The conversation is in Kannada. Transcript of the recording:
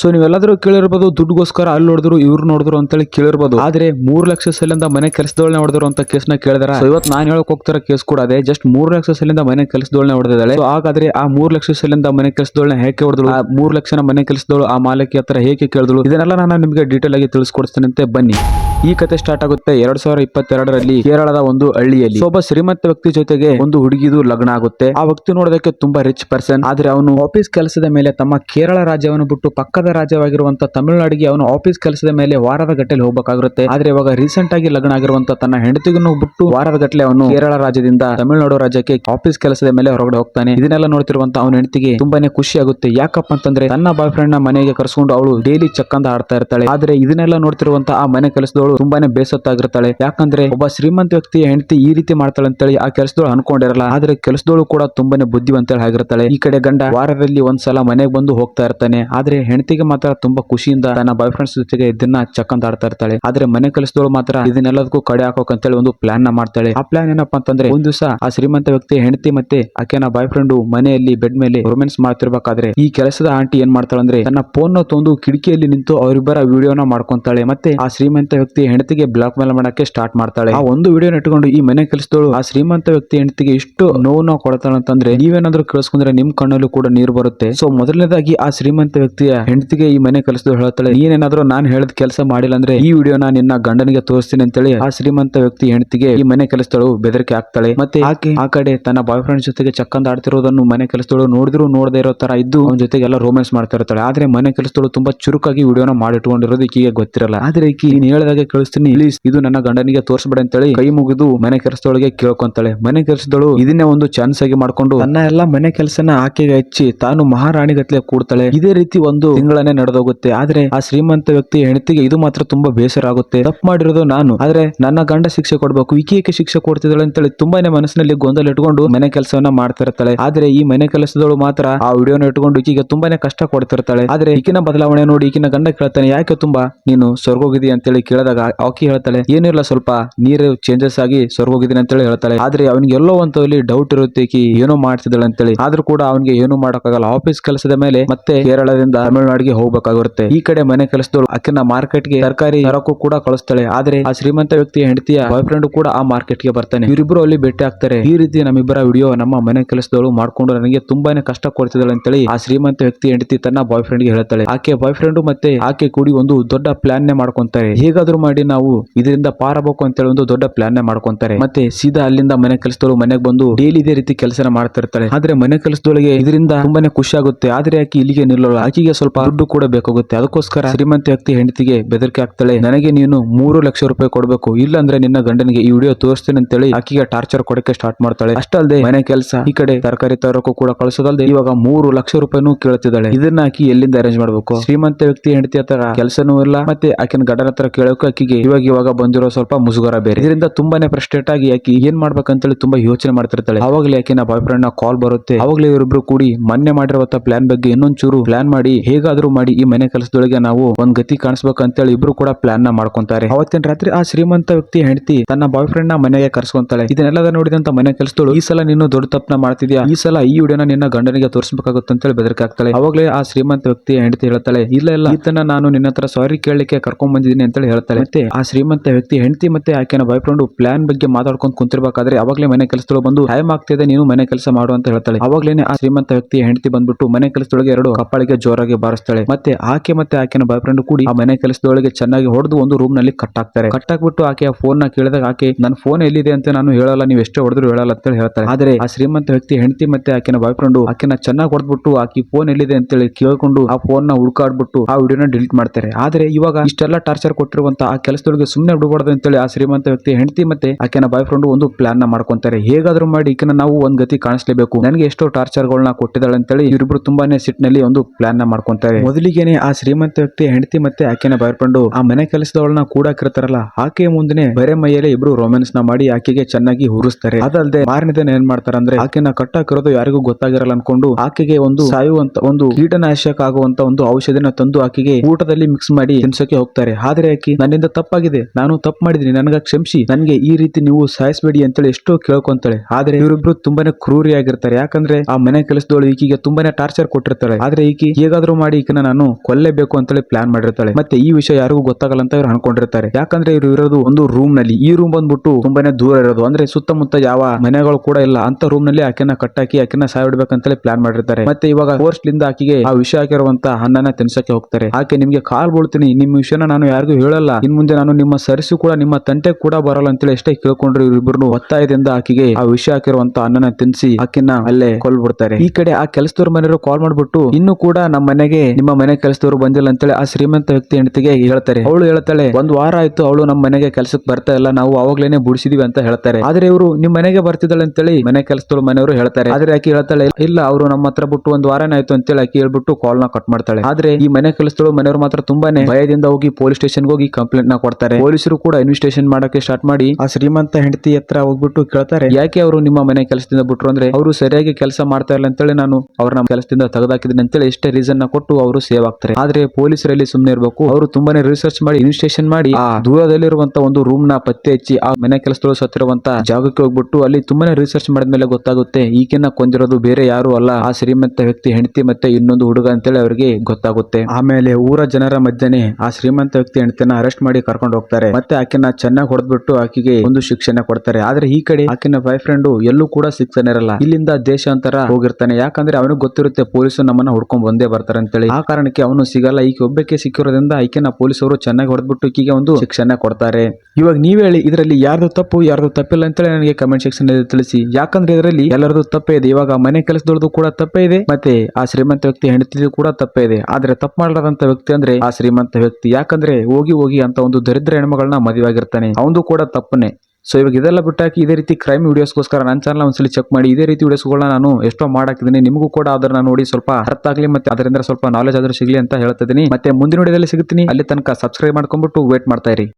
ಸೊ ನೀವೆಲ್ಲಾದ್ರೂ ಕೇಳಿರ್ಬೋದು, ದುಡ್ಡುಗೋಸ್ಕರ ಅಲ್ಲಿ ನೋಡಿದ್ರು, ಇವ್ರು ನೋಡಿದ್ರು ಅಂತೇಳಿ ಕೇಳಿರ್ಬೋದು. ಆದ್ರೆ ಮೂರ್ ಲಕ್ಷ ಸಲಿಂದ ಮನೆ ಕೆಲಸದೊಳನೆ ಹೊಡೆದ್ರು ಅಂತ ಕೇಸ್ನ ಕೇಳಿದಾರ? ಇವತ್ತು ನಾನು ಹೇಳಕ್ ಹೋಗ್ತಿರೋ ಕೇಸ್ ಕೂಡ ಅದೇ. ಜಸ್ಟ್ ಮೂರ್ ಲಕ್ಷ ಸಲಿಂದ ಮನೆ ಕೆಲಸದೊಳನೆ ಹೊಡೆದಿದ್ದಾಳೆ. ಹಾಗಾದ್ರೆ ಆ ಮೂರ್ ಲಕ್ಷ ಸಲಿಂದ ಮನೆ ಕೆಲಸದೊಳನೆ ಹೇಗೆ ಹೊಡೆದ್ರು ಆ ಮೂರ್ ಲಕ್ಷನ ಮನೆ ಕೆಲಸದವಳು ಆ ಮಾಲಕಿ ಹತ್ರ ಹೇಗೆ ಕೇಳಿದಳು? ಇದನ್ನೆಲ್ಲ ನಾನು ನಿಮಗೆ ಡೀಟೇಲ್ ಆಗಿ ತಿಳಿಸ್ಕೊಡ್ತೇನೆ ಬನ್ನಿ. ಈ ಕತೆ ಸ್ಟಾರ್ಟ್ ಆಗುತ್ತೆ ಎರಡ್ ಸಾವಿರ ಇಪ್ಪತ್ತೆರಡರಲ್ಲಿ ಕೇರಳದ ಒಂದು ಹಳ್ಳಿಯಲ್ಲಿ. ಒಬ್ಬ ಶ್ರೀಮಂತ ವ್ಯಕ್ತಿ ಜೊತೆಗೆ ಒಂದು ಹುಡುಗಿದು ಲಗ್ನ ಆಗುತ್ತೆ. ಆ ವ್ಯಕ್ತಿ ನೋಡೋದಕ್ಕೆ ತುಂಬಾ ರಿಚ್ ಪರ್ಸನ್ ಆದ್ರೆ ಅವನು ಆಫೀಸ್ ಕೆಲಸದ ಮೇಲೆ ತಮ್ಮ ಕೇರಳ ರಾಜ್ಯವನ್ನು ಬಿಟ್ಟು ಪಕ್ಕದ ರಾಜ್ಯವಾಗಿರುವಂತ ತಮಿಳುನಾಡಿಗೆ ಅವನು ಆಫೀಸ್ ಕೆಲಸದ ಮೇಲೆ ವಾರದ ಗಟ್ಟಲೆ ಹೋಗಬೇಕಾಗಿರುತ್ತೆ. ಆದ್ರೆ ಇವಾಗ ರೀಸೆಂಟ್ ಆಗಿ ಲಗ್ನ ಆಗಿರುವಂತ ತನ್ನ ಹೆಂಡತಿಗೂ ಬಿಟ್ಟು ವಾರದ ಗಟ್ಟಲೆ ಅವನು ಕೇರಳ ರಾಜ್ಯದಿಂದ ತಮಿಳುನಾಡು ರಾಜ್ಯಕ್ಕೆ ಆಫೀಸ್ ಕೆಲಸದ ಮೇಲೆ ಹೊರಗಡೆ ಹೋಗ್ತಾನೆ. ಇದನ್ನೆಲ್ಲ ನೋಡ್ತಿರುವಂತ ಅವನ ಹೆಂಡತಿಗೆ ತುಂಬಾನೇ ಖುಷಿ ಆಗುತ್ತೆ. ಯಾಕಪ್ಪ ಅಂತಂದ್ರೆ ತನ್ನ ಬಾಯ್ ಫ್ರೆಂಡ್ನ ಮನೆಗೆ ಕರ್ಸ್ಕೊಂಡು ಅವಳು ಡೈಲಿ ಚಕ್ಕಂದ ಆಡ್ತಾ ಇರ್ತಾಳೆ. ಆದ್ರೆ ಇದನ್ನೆಲ್ಲ ನೋಡ್ತಿರುವಂತ ಆ ಮನೆ ಕೆಲಸದವಳು ತುಂಬಾನೇ ಬೇಸತ್ತಾಗಿರ್ತಾಳೆ. ಯಾಕಂದ್ರೆ ಒಬ್ಬ ಶ್ರೀಮಂತ ವ್ಯಕ್ತಿಯ ಹೆಂಡತಿ ಈ ರೀತಿ ಮಾಡ್ತಾಳೆ ಅಂತೇಳಿ ಆ ಕೆಲಸದವಳು ಅನ್ಕೊಂಡಿರಲ್ಲ. ಆದ್ರೆ ಕೆಲಸದವಳು ಕೂಡ ತುಂಬಾನೇ ಬುದ್ಧಿವಂತೇಳಿ ಆಗಿರ್ತಾಳೆ. ಈ ಕಡೆ ಗಂಡ ವಾರದಲ್ಲಿ ಒಂದ್ಸಲ ಮನೆಗೆ ಬಂದು ಹೋಗ್ತಾ ಇರ್ತಾನೆ. ಆದ್ರೆ ಹೆಂಡತಿಗೆ ಮಾತ್ರ ತುಂಬಾ ಖುಷಿಯಿಂದ ತನ್ನ ಬಾಯ್ ಫ್ರೆಂಡ್ಸ್ ಜೊತೆಗೆ ಇದನ್ನ ಚಕ್ಕಂದಾಡ್ತಾ ಇರ್ತಾಳೆ. ಆದ್ರೆ ಮನೆ ಕೆಲಸದವಳು ಮಾತ್ರ ಇದನ್ನೆಲ್ಲದಕ್ಕೂ ಕಡೆ ಹಾಕೋಕ್ ಅಂತೇಳಿ ಒಂದು ಪ್ಲಾನ್ನ ಮಾಡ್ತಾಳೆ. ಆ ಪ್ಲಾನ್ ಏನಪ್ಪಾ ಅಂತಂದ್ರೆ ಒಂದ್ ದಿವಸ ಆ ಶ್ರೀಮಂತ ವ್ಯಕ್ತಿ ಹೆಂಡತಿ ಮತ್ತೆ ಆಕೆನ ಬಾಯ್ ಫ್ರೆಂಡ್ ಮನೆಯಲ್ಲಿ ಬೆಡ್ ಮೇಲೆ ರೊಮ್ಯಾನ್ಸ್ ಮಾಡ್ತಿರ್ಬೇಕಾದ್ರೆ ಈ ಕೆಲಸದ ಆಂಟಿ ಏನ್ ಮಾಡ್ತಾಳೆ ಅಂದ್ರೆ ತನ್ನ ಫೋನ್ನ ತಂದು ಕಿಟಕಿಯಲ್ಲಿ ನಿಂತು ಅವರಿಬ್ಬರ ವಿಡಿಯೋನ ಮಾಡ್ಕೊಂತಾಳೆ. ಮತ್ತೆ ಆ ಶ್ರೀಮಂತ ವ್ಯಕ್ತಿ ಹೆಂಡತಿಗೆ ಬ್ಲಾಕ್ ಮೇಲ್ ಮಾಡಕ್ಕೆ ಸ್ಟಾರ್ಟ್ ಮಾಡ್ತಾಳೆ. ಆ ಒಂದು ವಿಡಿಯೋನ ಇಟ್ಕೊಂಡು ಈ ಮನೆ ಕೆಲಸದವಳು ಆ ಶ್ರೀಮಂತ ವ್ಯಕ್ತಿ ಹೆಂಡತಿಗೆ ಇಷ್ಟು ನೋವು ಕೊಡ್ತಾಳೆ ಅಂತಂದ್ರೆ ನೀವೇನಾದ್ರೂ ಕೇಳಿಸ್ಕೊಂಡ್ರೆ ನಿಮ್ ಕಣ್ಣಲ್ಲೂ ಕೂಡ ನೀರು ಬರುತ್ತೆ. ಸೊ ಮೊದಲನೇದಾಗಿ ಆ ಶ್ರೀಮಂತ ವ್ಯಕ್ತಿಯ ಹೆಂಡತಿಗೆ ಈ ಮನೆ ಕೆಲಸದ ಹೇಳುತ್ತಾಳೆ ನೀನೇನಾದ್ರೂ ನಾನು ಹೇಳಿದ ಕೆಲಸ ಮಾಡಿಲ್ಲ ಅಂದ್ರೆ ಈ ವಿಡಿಯೋನ ನಿನ್ನ ಗಂಡನಿಗೆ ತೋರಿಸ್ತೀನಿ ಅಂತೇಳಿ ಆ ಶ್ರೀಮಂತ ವ್ಯಕ್ತಿ ಹೆಂಡತಿಗೆ ಈ ಮನೆ ಕೆಲಸದಳು ಬೆದರಿಕೆ ಹಾಕ್ತಾಳೆ. ಮತ್ತೆ ಆಕೆ ಆ ಕಡೆ ತನ್ನ ಬಾಯ್ ಫ್ರೆಂಡ್ ಜೊತೆಗೆ ಚಕ್ಕಂದ ಆಡ್ತಿರೋದನ್ನು ಮನೆ ಕೆಲಸದಳು ನೋಡಿದ್ರು ನೋಡದೇ ಇರೋ ತರ ಇದ್ದು ಅವನ ಜೊತೆಗೆ ಎಲ್ಲ ರೋಮ್ಯಾನ್ಸ್ ಮಾಡ್ತಾ ಇರ್ತಾಳೆ. ಆದ್ರೆ ಮನೆ ಕೆಲಸದಳು ತುಂಬಾ ಚುರುಕಾಗಿ ವಿಡಿಯೋನ ಮಾಡಿಟ್ಕೊಂಡಿರೋದು ಈಗ ಗೊತ್ತಿರಲ್ಲ. ಆದ್ರೆ ಈಕೆ ನೀನ್ ಹೇಳ್ದಾಗೆ ಕಳಿಸ್ತೀನಿ ಪ್ಲೀಸ್ ಇದು ನನ್ನ ಗಂಡನಿಗೆ ತೋರಿಸ್ಬೇಡ ಅಂತೇಳಿ ಕೈ ಮುಗಿದು ಮನೆ ಕೆಲಸದೊಳಗೆ ಕೇಳ್ಕೊಂತಾಳೆ. ಮನೆ ಕೆಲಸದವಳು ಇದನ್ನೇ ಒಂದು ಚಾನ್ಸ್ ಆಗಿ ಮಾಡ್ಕೊಂಡು ತನ್ನ ಎಲ್ಲ ಮನೆ ಕೆಲಸನ ಆಕೆಗೆ ಹಚ್ಚಿ ತಾನು ಮಹಾರಾಣಿ ಗತ್ಲೆ ಕೂಡ್ತಾಳೆ. ಇದೇ ರೀತಿ ಒಂದು ತಿಂಗಳನ್ನೇ ನಡೆದೋಗುತ್ತೆ. ಆದ್ರೆ ಆ ಶ್ರೀಮಂತ ವ್ಯಕ್ತಿ ಹೆಂಡತಿಗೆ ಇದು ಮಾತ್ರ ತುಂಬಾ ಬೇಸರ ಆಗುತ್ತೆ ತಪ್ಪು ಮಾಡಿರೋದು ನಾನು. ಆದ್ರೆ ನನ್ನ ಗಂಡ ಶಿಕ್ಷೆ ಕೊಡ್ಬೇಕು. ಈಕೆ ಏಕೆ ಶಿಕ್ಷೆ ಕೊಡ್ತಿದ್ದಾಳೆ ಅಂತೇಳಿ ತುಂಬಾನೇ ಮನಸ್ಸಿನಲ್ಲಿ ಗೊಂದಲ ಇಟ್ಕೊಂಡು ಮನೆ ಕೆಲಸವನ್ನ ಮಾಡ್ತಾ ಇರ್ತಾಳೆ. ಆದ್ರೆ ಈ ಮನೆ ಕೆಲಸದಳು ಮಾತ್ರ ಆ ವಿಡಿಯೋನ ಇಟ್ಕೊಂಡು ಈಕೆಗೆ ತುಂಬಾನೇ ಕಷ್ಟ ಕೊಡ್ತಿರ್ತಾಳೆ ಆದ್ರೆ ಈಕಿನ ಬದಲಾವಣೆ ನೋಡಿ ಈಕಿನ ಗಂಡ ಕೇಳ್ತಾನೆ, ಯಾಕೆ ತುಂಬಾ? ನೀನು ಸ್ವರ್ಗೋಗಿದಿ ಅಂತೇಳಿ ಕೇಳಿದಾಗ ಆಕಿ ಹೇಳ್ತಾಳೆ ಏನಿಲ್ಲ ಸ್ವಲ್ಪ, ನೀರು ಚೇಂಜಸ್ ಆಗಿ ಸ್ವರ್ಗೋಗಿದ್ದೀನಿ ಅಂತೇಳಿ ಹೇಳ್ತಾಳೆ. ಆದ್ರೆ ಅವನಿಗೆ ಎಲ್ಲೋ ಒಂದಲ್ಲಿ ಡೌಟ್ ಇರುತ್ತೆ ಕಿ ಏನೋ ಮಾಡ್ತಿದ್ದಾಳೆ ಅಂತೇಳಿ. ಆದ್ರೂ ಕೂಡ ಅವನಿಗೆ ಏನು ಮಾಡೋಕ್ಕಾಗಲ್ಲ. ಆಫೀಸ್ ಕೆಲಸದ ಮೇಲೆ ಮತ್ತೆ ಕೇರಳದಿಂದ ತಮಿಳುನಾಡಿಗೆ ಹೋಗ್ಬೇಕಾಗಿರುತ್ತೆ ಈ ಕಡೆ ಮನೆ ಕೆಲಸದವಳು ಆಕಿನ ಮಾರ್ಕೆಟ್ಗೆ ತರಕಾರಿ ಸರಕು ಕೂಡ ಕಳಿಸ್ತಾಳೆ. ಆದ್ರೆ ಆ ಶ್ರೀಮಂತ ವ್ಯಕ್ತಿಯ ಹೆಂಡತಿಯ ಬಾಯ್ ಫ್ರೆಂಡ್ ಕೂಡ ಆ ಮಾರ್ಕೆಟ್ಗೆ ಬರ್ತಾನೆ. ಇವರಿಬ್ರು ಅಲ್ಲಿ ಭೇಟಿ ಆಗ್ತಾರೆ. ಈ ರೀತಿ ನಮ್ಮಿಬ್ಬರ ವಿಡಿಯೋ ನಮ್ಮ ಮನೆ ಕೆಲಸದವಳು ಮಾಡ್ಕೊಂಡು ನನಗೆ ತುಂಬಾನೇ ಕಷ್ಟ ಕೊಡ್ತಿದ್ದಾಳೆ ಅಂತೇಳಿ ಆ ಶ್ರೀಮಂತ ವ್ಯಕ್ತಿ ಹೆಂಡತಿ ತನ್ನ ಬಾಯ್ ಫ್ರೆಂಡ್ಗೆ ಹೇಳ್ತಾಳೆ. ಆಕೆ ಬಾಯ್ ಫ್ರೆಂಡ್ ಮತ್ತೆ ಆಕೆ ಕೂಡಿ ಒಂದು ದೊಡ್ಡ ಪ್ಲಾನ್ ನೇ ಮಾಡ್ಕೊಂತಾರೆ. ಹೇಗಾದ್ರೂ ಮಾಡಿ ನಾವು ಇದರಿಂದ ಪಾರಬೇಕು ಅಂತೇಳಿ ಒಂದು ದೊಡ್ಡ ಪ್ಲಾನ್ ಮಾಡ್ಕೊಂತಾರೆ. ಮತ್ತೆ ಸೀದಾ ಅಲ್ಲಿಂದ ಮನೆ ಕೆಲಸದವರು ಮನೆಗೆ ಬಂದು ಡೈಲಿ ಇದೇ ರೀತಿ ಕೆಲಸನ ಮಾಡ್ತಿರ್ತಾರೆ. ಆದ್ರೆ ಮನೆ ಕೆಲಸದೊಳಗೆ ಇದರಿಂದ ತುಂಬಾನೇ ಖುಷಿ ಆಗುತ್ತೆ ಆದ್ರೆ ಆಕೆ ಇಲ್ಲಿಗೆ ನಿಲ್ಲೋಲ್ಲ. ಆಕೆಗೆ ಸ್ವಲ್ಪ ದುಡ್ಡು ಕೂಡ ಬೇಕಾಗುತ್ತೆ. ಅದಕ್ಕೋಸ್ಕರ ಶ್ರೀಮಂತ ವ್ಯಕ್ತಿ ಹೆಂಡತಿಗೆ ಬೆದರಿಕೆ ಆಗ್ತಾಳೆ ನನಗೆ ನೀನು ಮೂರು ಲಕ್ಷ ರೂಪಾಯಿ ಕೊಡಬೇಕು. ಇಲ್ಲಾಂದ್ರೆ ನಿನ್ನ ಗಂಡನಿಗೆ ಈ ವಿಡಿಯೋ ತೋರಿಸ್ತೀನಿ ಅಂತೇಳಿ ಆಕೆಗೆ ಟಾರ್ಚರ್ ಕೊಡಕ್ಕೆ ಸ್ಟಾರ್ಟ್ ಮಾಡ್ತಾಳೆ. ಅಷ್ಟಲ್ಲದೆ ಮನೆ ಕೆಲಸ, ಈ ಕಡೆ ತರಕಾರಿ ತರೋಕು ಕೂಡ ಕಳಿಸೋದಲ್ದೆ ಇವಾಗ ಮೂರು ಲಕ್ಷ ರೂಪಾಯಿನೂ ಕೇಳ್ತಿದ್ದಾಳೆ. ಇದನ್ನ ಆಕಿ ಎಲ್ಲಿಂದ ಅರೇಂಜ್ ಮಾಡಬೇಕು? ಶ್ರೀಮಂತ ವ್ಯಕ್ತಿ ಹೆಂಡತಿ ಹತ್ರ ಕೆಲಸನೂ ಇಲ್ಲ. ಮತ್ತೆ ಆಕಿನ ಗಂಡನ ಹತ್ರ ಕೇಳೋಕೆ ಆಕಿಗೆ ಇವಾಗ ಇವಾಗ ಬಂದಿರೋ ಸ್ವಲ್ಪ ಮುಜುಗರ ಬೇರೆ. ಇದರಿಂದ ತುಂಬಾನೇ ಫ್ರಸ್ಟ್ರೇಟ್ ಆಗಿ ಅಕ್ಕಿ ಏನ್ ಮಾಡ್ಬೇಕಂತೇಳಿ ತುಂಬಾ ಯೋಚನೆ ಮಾಡ್ತಿರ್ತಾಳೆ. ಅವಾಗಲೇ ಆಕೆನ ಬಾಯ್ ಫ್ರೆಂಡ್ನ ಕಾಲ್ ಬರುತ್ತೆ. ಅವಾಗಲೇ ಇವರಿಬ್ರು ಕೂಡಿ ಮೊನ್ನೆ ಮಾಡಿರುವಂತ ಪ್ಲಾನ್ ಬಗ್ಗೆ ಇನ್ನೊಂಚೂರು ಪ್ಲಾನ್ ಮಾಡಿ, ಹೇಗಾದ್ರೂ ಮಾಡಿ ಈ ಮನೆ ಕೆಲಸದೊಳಗೆ ನಾವು ಒಂದ್ ಗತಿ ಕಾಣಿಸ್ಬೇಕಂತೇಳಿ ಇಬ್ರು ಕೂಡ ಪ್ಲಾನ್ನ ಮಾಡ್ಕೊಂತಾರೆ. ಅವತ್ತಿನ ರಾತ್ರಿ ಆ ಶ್ರೀಮಂತ ವ್ಯಕ್ತಿ ಹೆಂಡತಿ ತನ್ನ ಬಾಯ್ ಫ್ರೆಂಡ್ನ ಮನೆಗೆ ಕರ್ಸ್ಕೊಂತಾಳೆ. ಇದನ್ನೆಲ್ಲ ನೋಡಿದಂತ ಮನೆ ಕೆಲಸದಳು, ಈ ಸಲ ನೀನು ದೊಡ್ಡ ತಪ್ಪನ ಮಾಡ್ತಿದ್ಯಾ? ಈ ಸಲ ಈ ವಿಡಿಯೋನ ನಿನ್ನ ಗಂಡನಿಗೆ ತೋರಿಸಬೇಕಾಗುತ್ತೆ ಅಂತೇಳಿ ಬೆದರಿಕೆ ಆಗ್ತಾಳೆ ಅವಾಗಲೇ ಆ ಶ್ರೀಮಂತ ವ್ಯಕ್ತಿ ಹೆಂಡತಿ ಹೇಳ್ತಾಳೆ, ಇಲ್ಲ ಇಲ್ಲ ಈತನ ನಾನು ನಿನ್ನ ಹತ್ರ ಸಾರಿ ಕೇಳಲಿಕ್ಕೆ ಕರ್ಕೊಂಡ್ ಬಂದಿದ್ದೀನಿ ಅಂತೇಳಿ ಹೇಳ್ತಾಳೆ. ಮತ್ತೆ ಆ ಶ್ರೀಮಂತ ವ್ಯಕ್ತಿ, ಹೆಂಡತಿ ಮತ್ತೆ ಆಕೆನ ಬಾಯ್ ಫ್ರೆಂಡ್ ಪ್ಲಾನ್ ಬಗ್ಗೆ ಮಾತಾಡ್ಕೊಂಡು ಕುಂತಿರ್ಬೇಕಾದ್ರೆ ಅವಾಗಲೇ ಮನೆ ಕೆಲಸದೊಳಗೆ ಬಂದು, ಟೈಮ್ ಆಗ್ತಿದೆ, ನೀನು ಮನೆ ಕೆಲಸ ಮಾಡು ಅಂತ ಹೇಳ್ತಾಳೆ. ಅವಾಗಲೇನೆ ಆ ಶ್ರೀಮಂತ ವ್ಯಕ್ತಿ, ಹೆಂಡತಿ ಬಂದ್ಬಿಟ್ಟು ಮನೆ ಕೆಲಸದೊಳಗೆ ಎರಡು ಕಪ್ಪಾಳಿಗೆ ಜೋರಾಗಿ ಬಾರಿಸ್ತಾಳೆ. ಮತ್ತೆ ಆಕೆ ಮತ್ತೆ ಆಕೆನ ಬಾಯ್ ಕೂಡಿ ಆ ಮನೆ ಕೆಲಸದೊಳಗೆ ಚೆನ್ನಾಗಿ ಹೊಡೆದು ಒಂದು ರೂಮ್ನಲ್ಲಿ ಕಟ್ ಆಗ್ತಾರೆ ಕಟ್ ಆಕೆ ಫೋನ್ನ ಕೇಳಿದಾಗ ಆಕೆ ನನ್ನ ಫೋನ್ ಎಲ್ಲಿದೆ ಅಂತ ನಾನು ಹೇಳಲ್ಲ, ನೀವು ಎಷ್ಟೇ ಹೊಡೆದ್ರು ಹೇಳಲ್ಲ ಅಂತ ಹೇಳಿ ಹೇಳ್ತಾರೆ ಆದ್ರೆ ಆ ಶ್ರೀಮಂತ ವ್ಯಕ್ತಿ, ಹೆಂಡತಿ ಮತ್ತೆ ಆಕೆನ ಬಾಯ್ ಫ್ರೆಂಡ್ ಆಕೆನ ಚೆನ್ನಾಗಿ ಹೊಡೆದ್ಬಿಟ್ಟು, ಆಕೆ ಫೋನ್ ಎಲ್ಲಿದೆ ಅಂತೇಳಿ ಕೇಳ್ಕೊಂಡು ಆ ಫೋನ್ನ ಹುಡುಕಾಡ್ಬಿಟ್ಟು ಆ ವಿಡಿಯೋನ ಡಿಲೀಟ್ ಮಾಡ್ತಾರೆ. ಆದ್ರೆ ಇವಾಗ ಇಷ್ಟೆಲ್ಲ ಟಾರ್ಚರ್ ಕೊಟ್ಟಿರುವಂತಹ ಆ ಕೆಲಸದೊಳಗೆ ಸುಮ್ಮನೆ ಬಿಡಬಾರ್ದು ಅಂತೇಳಿ ಆ ಶ್ರೀಮಂತ ವ್ಯಕ್ತಿ ಹೆಂಡತಿ ಮತ್ತೆ ಆಕೆನ ಬಾಯ್ ಫ್ರೆಂಡ್ ಒಂದು ಪ್ಲಾನ್ನ ಮಾಡ್ಕೊಂತಾರೆ. ಹೇಗಾದ್ರೂ ಮಾಡಿ ಈಕೆನ ನಾವು ಒಂದ್ ಗತಿ ಕಾಣಿಸ್ಲೇಬೇಕು. ನನಗೆ ಎಷ್ಟೋ ಟಾರ್ಚರ್ ಗಳನ್ನ ಕೊಟ್ಟಿದ್ದಾಳೆ ಅಂತೇಳಿ ಇವರಿಬ್ರು ತುಂಬಾನೇ ಸಿಟ್ನಲ್ಲಿ ಒಂದು ಪ್ಲಾನ್ನ ಮಾಡ್ಕೊಂತಾರೆ. ಮೊದಲಿಗೆನೆ ಆ ಶ್ರೀಮಂತ ವ್ಯಕ್ತಿ ಹೆಂಡತಿ ಮತ್ತೆ ಆಕೆನ ಬಾಯ್ ಫ್ರೆಂಡ್ ಆ ಮನೆ ಕೆಲಸದವಳನ್ನ ಕೂಡ ಕಿರ್ತಾರಲ್ಲ, ಆಕೆ ಮುಂದೆ ಬರೆ ಮೈಯಲ್ಲಿ ಇಬ್ರು ರೊಮ್ಯಾನ್ಸ್ನ ಮಾಡಿ ಆಕೆಗೆ ಚೆನ್ನಾಗಿ ಹುರಿಸ್ತಾರೆ. ಅದಲ್ಲದೆ ಮಾರನೇ ದಿನ ಏನ್ ಮಾಡ್ತಾರೆ ಅಂದ್ರೆ ಆಕೆನ ಕಟ್ಟಾಕಿರೋದು ಯಾರಿಗೂ ಗೊತ್ತಾಗಿರಲ್ಲ ಅನ್ಕೊಂಡು ಆಕೆಗೆ ಒಂದು ಸಾಯುವಂತ ಒಂದು ಕೀಟನಾಶಕ ಆಗುವಂತ ಒಂದು ಔಷಧಿನ ತಂದು ಆಕೆಗೆ ಊಟದಲ್ಲಿ ಮಿಕ್ಸ್ ಮಾಡಿ ತಿನ್ಸೋಕೆ ಹೋಗ್ತಾರೆ. ಆದ್ರೆ ಆಕಿ ನನ್ನಿಂದ ನನ್ನಿಂದ ತಪ್ಪಾಗಿದೆ. ನಾನು ತಪ್ಪು ಮಾಡಿದ್ರಿ ನನಗ ಕ್ಷಮಿಸಿ. ನನಗೆ ಈ ರೀತಿ ನೀವು ಸಾಯಿಸಬೇಡಿ ಅಂತೇಳಿ ಎಷ್ಟೋ ಕೇಳ್ಕೊಂತಾಳೆ. ಆದ್ರೆ ಇವರಿಬ್ರು ತುಂಬಾನೇ ಕ್ರೂರಿಯಾಗಿರ್ತಾರೆ ಯಾಕಂದ್ರೆ ಆ ಮನೆ ಕೆಲಸದವಳು ಈಕಿಗೆ ತುಂಬಾನೇ ಟಾರ್ಚರ್ ಕೊಟ್ಟಿರ್ತಾಳೆ. ಆದ್ರೆ ಈಕಿ ಹೇಗಾದ್ರೂ ಮಾಡಿ ಈಕಿನ ನಾನು ಕೊಲ್ಲೇಬೇಕು ಅಂತೇಳಿ ಪ್ಲಾನ್ ಮಾಡಿರ್ತಾಳೆ. ಮತ್ತೆ ಈ ವಿಷಯ ಯಾರಿಗೂ ಗೊತ್ತಾಗಲ್ಲ ಅಂತ ಇವ್ರು ಅನ್ಕೊಂಡಿರ್ತಾರೆ. ಯಾಕಂದ್ರೆ ಇವ್ರು ಇರೋದು ಒಂದು ರೂಮ್ನಲ್ಲಿ ಈ ರೂಮ್ ಬಂದ್ಬಿಟ್ಟು ತುಂಬಾನೇ ದೂರ ಇರೋದು. ಅಂದ್ರೆ ಸುತ್ತಮುತ್ತ ಯಾವ ಮನೆಗಳು ಕೂಡ ಇಲ್ಲ. ಅಂತ ರೂಮ್ನಲ್ಲಿ ಆಕೆನ ಕಟ್ಟಾಕಿ ಆಕೆನ ಸಾಯ್ಬಿಡ್ಬೇಕಂತೇಳಿ ಪ್ಲಾನ್ ಮಾಡಿರ್ತಾರೆ. ಮತ್ತೆ ಇವಾಗ ಫೋರ್ಸ್ ಲಿಂದ ಆಕೆಗೆ ಆ ವಿಷಯ ಹಾಕಿರುವಂತ ಅನ್ನನ ತಿನ್ಸಕ್ಕೆ ಹೋಗ್ತಾರೆ. ಆಕೆ ನಿಮ್ಗೆ ಕಾಲ್ ಬೀಳ್ತೀನಿ. ನಿಮ್ ವಿಷಯನ ನಾನು ಯಾರಿಗೂ ಹೇಳಲ್ಲ. ಇನ್ ಮುಂದೆ ನಾನು ನಿಮ್ಮ ಸರಿಸು ಕೂಡ, ನಿಮ್ಮ ತಂಟೆ ಕೂಡ ಬರಲ್ಲ ಅಂತೇಳಿ ಎಷ್ಟೇ ಕೇಳ್ಕೊಂಡ್ರು ಇವ್ರಿಬ್ರು ಒತ್ತಾಯದಿಂದ ಆಕೆಗೆ ಆ ವಿಷಯ ಹಾಕಿರುವಂತ ಅನ್ನನ ತಿನ್ಸಿ ಆಕಿನ ಅಲ್ಲೇ ಕೊಲ್ಬಿಡ್ತಾರೆ. ಈ ಕಡೆ ಆ ಕೆಲಸದವ್ರ ಮನೆಯವರು ಕಾಲ್ ಮಾಡ್ಬಿಟ್ಟು, ಇನ್ನು ಕೂಡ ನಮ್ಮ ಮನೆಗೆ, ನಿಮ್ಮ ಮನೆ ಕೆಲಸದವರು ಬಂದಿಲ್ಲ ಅಂತೇಳಿ ಆ ಶ್ರೀಮಂತ ವ್ಯಕ್ತಿ ಹೆಂಡತಿಗೆ ಹೇಳ್ತಾರೆ. ಅವಳು ಹೇಳ್ತಾಳೆ, ಒಂದ್ ವಾರ ಆಯ್ತು ಅವಳು ನಮ್ಮ ಮನೆಗೆ ಕೆಲಸಕ್ಕೆ ಬರ್ತಾ ಇಲ್ಲ, ನಾವು ಅವಾಗ್ಲೇನೆ ಬಿಡಿಸಿದೀವಿ ಅಂತ ಹೇಳ್ತಾರೆ. ಆದ್ರೆ ಇವರು ನಿಮ್ ಮನೆಗೆ ಬರ್ತಿದ್ದಾಳೆ ಅಂತೇಳಿ ಮನೆ ಕೆಲಸದವ್ರ ಮನೆಯವರು ಹೇಳ್ತಾರೆ. ಆದ್ರೆ ಆಕೆ ಹೇಳ್ತಾಳೆ, ಇಲ್ಲ, ಅವರು ನಮ್ಮ ಹತ್ರ ಬಿಟ್ಟು ಒಂದ್ ವಾರನೇ ಆಯ್ತು ಅಂತೇಳಿ ಆಕೆ ಹೇಳ್ಬಿಟ್ಟು ಕಾಲ್ನ ಕಟ್ ಮಾಡ್ತಾಳೆ. ಆದ್ರೆ ಈ ಮನೆ ಕೆಲಸದವ್ರು ಮನೆಯವರು ಮಾತ್ರ ತುಂಬಾನೇ ಭಯದಿಂದ ಹೋಗಿ ಪೊಲೀಸ್ ಸ್ಟೇಷನ್ ಹೋಗಿ ಕಂಪ್ಲೇಂಟ್ ನ ಕೊಡ್ತಾರೆ. ಪೊಲೀಸರು ಕೂಡ ಇನ್ವೆಸ್ಟಿಗೇಷನ್ ಮಾಡಕ್ಕೆ ಸ್ಟಾರ್ಟ್ ಮಾಡಿ ಆ ಶ್ರೀಮಂತ ಹೆಂಡತಿ ಹತ್ರ ಹೋಗ್ಬಿಟ್ಟು ಕೇಳ್ತಾರೆ. ಯಾಕೆ ಅವರು ನಿಮ್ಮ ಮನೆ ಕೆಲಸದಿಂದ ಬಿಟ್ರು ಅಂದ್ರೆ ಅವರು ಸರಿಯಾಗಿ ಕೆಲಸ ಮಾಡ್ತಾ ಇಲ್ಲ ಅಂತೇಳಿ ನಾನು ಅವ್ರನ್ನ ಕೆಲಸದಿಂದ ತೆಗೆದಾಕಿದ್ದೀನಿ ಅಂತೇಳಿ ಎಷ್ಟೇ ರೀಸನ್ನ ಕೊಟ್ಟು ಅವರು ಸೇವ್ ಆಗ್ತಾರೆ. ಆದ್ರೆ ಪೊಲೀಸರಲ್ಲಿ ಸುಮ್ಮನೆ ಇರಬೇಕು. ಅವರು ತುಂಬಾನೇ ರಿಸರ್ಚ್ ಮಾಡಿ ಇನ್ವೆಸ್ಟಿಗೇಷನ್ ಮಾಡಿ ಆ ದೂರದಲ್ಲಿರುವಂತ ಒಂದು ರೂಮ್ನ ಪತ್ತೆ ಹಚ್ಚಿ ಆ ಮನೆ ಕೆಲಸದಲ್ಲಿ ಸತ್ತಿರುವಂತ ಜಾಗಕ್ಕೆ ಹೋಗ್ಬಿಟ್ಟು ಅಲ್ಲಿ ತುಂಬಾನೇ ರಿಸರ್ಚ್ ಮಾಡಿದ್ಮೇಲೆ ಗೊತ್ತಾಗುತ್ತೆ ಈಕೆನ ಕೊಂದಿರೋದು ಬೇರೆ ಯಾರು ಅಲ್ಲ. ಆ ಶ್ರೀಮಂತ ವ್ಯಕ್ತಿ ಹೆಂಡತಿ ಮತ್ತೆ ಇನ್ನೊಂದು ಹುಡುಗ ಅಂತೇಳಿ ಅವರಿಗೆ ಗೊತ್ತಾಗುತ್ತೆ. ಆಮೇಲೆ ಊರ ಜನರ ಮಧ್ಯನೆ ಆ ಶ್ರೀಮಂತ ವ್ಯಕ್ತಿ ಹೆಂಡತಿನ ಅರೆಸ್ಟ್ ಮಾಡಿ ಕರ್ಕೊಂಡು ಹೋಗ್ತಾರೆ. ಮತ್ತೆ ಆಕೆನ ಚೆನ್ನಾಗಿ ಹೊಡೆದ್ಬಿಟ್ಟು ಆಕೆಗೆ ಒಂದು ಶಿಕ್ಷಣ ಕೊಡ್ತಾರೆ. ಆದ್ರೆ ಈ ಕಡೆ ಆಕೆನ ಬಾಯ್ ಫ್ರೆಂಡ್ ಎಲ್ಲೂ ಕೂಡ ಸಿಗ್ತಾನೆ ಇರಲ್ಲ. ಇಲ್ಲಿಂದ ದೇಶಾಂತರ ಹೋಗಿರ್ತಾನೆ. ಯಾಕಂದ್ರೆ ಅವನಿಗೆ ಗೊತ್ತಿರುತ್ತೆ ಪೊಲೀಸರು ನಮ್ಮನ್ನ ಹುಡ್ಕೊಂಡ್ ಬಂದೇ ಬರ್ತಾರೆ ಅಂತೇಳಿ. ಆ ಕಾರಣಕ್ಕೆ ಅವನು ಸಿಗಲ್ಲ. ಈಕೆ ಒಬ್ಬಕ್ಕೆ ಸಿಕ್ಕಿರೋದ್ರಿಂದ ಆಕೆನ ಪೊಲೀಸರು ಚೆನ್ನಾಗಿ ಹೊಡೆದ್ಬಿಟ್ಟು ಈಕೆಗೆ ಒಂದು ಶಿಕ್ಷಣ ಕೊಡ್ತಾರೆ. ಇವಾಗ ನೀವ್ ಹೇಳಿ, ಇದರಲ್ಲಿ ಯಾರ್ದು ತಪ್ಪು, ಯಾರ್ದು ತಪ್ಪಿಲ್ಲ ಅಂತೇಳಿ ನನಗೆ ಕಮೆಂಟ್ ಸೆಕ್ಷನ್ ತಿಳಿಸಿ. ಯಾಕಂದ್ರೆ ಇದರಲ್ಲಿ ಎಲ್ಲರದು ತಪ್ಪೇ ಇದೆ. ಇವಾಗ ಮನೆ ಕೆಲಸದೊಳದು ಕೂಡ ತಪ್ಪೇ ಇದೆ. ಮತ್ತೆ ಆ ಶ್ರೀಮಂತ ವ್ಯಕ್ತಿ ಹೆಂಡತಿದು ಕೂಡ ತಪ್ಪೇ ಇದೆ. ಆದ್ರೆ ತಪ್ಪು ಮಾಡಲಾರಂತ ವ್ಯಕ್ತಿ ಅಂದ್ರೆ ಆ ಶ್ರೀಮಂತ ವ್ಯಕ್ತಿ. ಯಾಕಂದ್ರೆ ಹೋಗಿ ಹೋಗಿ ಅಂತ ಒಂದು ದರಿದ್ರ ಹೆಣ್ಮಗಳನ್ನ ಮದುವೆ ಆಗಿರ್ತಾನೆ ಅವನು ಕೂಡ ತಪ್ಪನೆ. ಸೊ ಇವಾಗ ಇದೆಲ್ಲ ಬಿಟ್ಟಾಕಿ ಇದೇ ರೀತಿ ಕ್ರೈಮ್ ವಿಡಿಯೋಸ್ಗೋಸ್ಕರ ನನ್ನ ಚಾನಲ್ ಒಂದ್ಸಲಿ ಚೆಕ್ ಮಾಡಿ, ಇದೇ ರೀತಿ ವಿಡಿಯೋಸ್ಗಳನ್ನ ನಾನು ಎಷ್ಟೋ ಮಾಡಾಕಿದ್ದೀನಿ ನಿಮಗೂ ಕೂಡ ಅದನ್ನ ನೋಡಿ ಸ್ವಲ್ಪ ಅರ್ಥ ಆಗಲಿ ಮತ್ತೆ ಅದರಿಂದ ಸ್ವಲ್ಪ ನಾಲೆಜ್ ಆದ್ರೂ ಸಿಗಲಿ ಅಂತ ಹೇಳ್ತಿದ್ದೀನಿ ಮತ್ತೆ ಮುಂದಿನ ವಿಡಿಯೋದಲ್ಲಿ ಸಿಗ್ತೀನಿ. ಅಲ್ಲಿ ತನಕ ಸಬ್ಸ್ಕ್ರೈಬ್ ಮಾಡ್ಕೊಂಡ್ಬಿಟ್ಟು ವೇಟ್ ಮಾಡ್ತಾ ಇರಿ.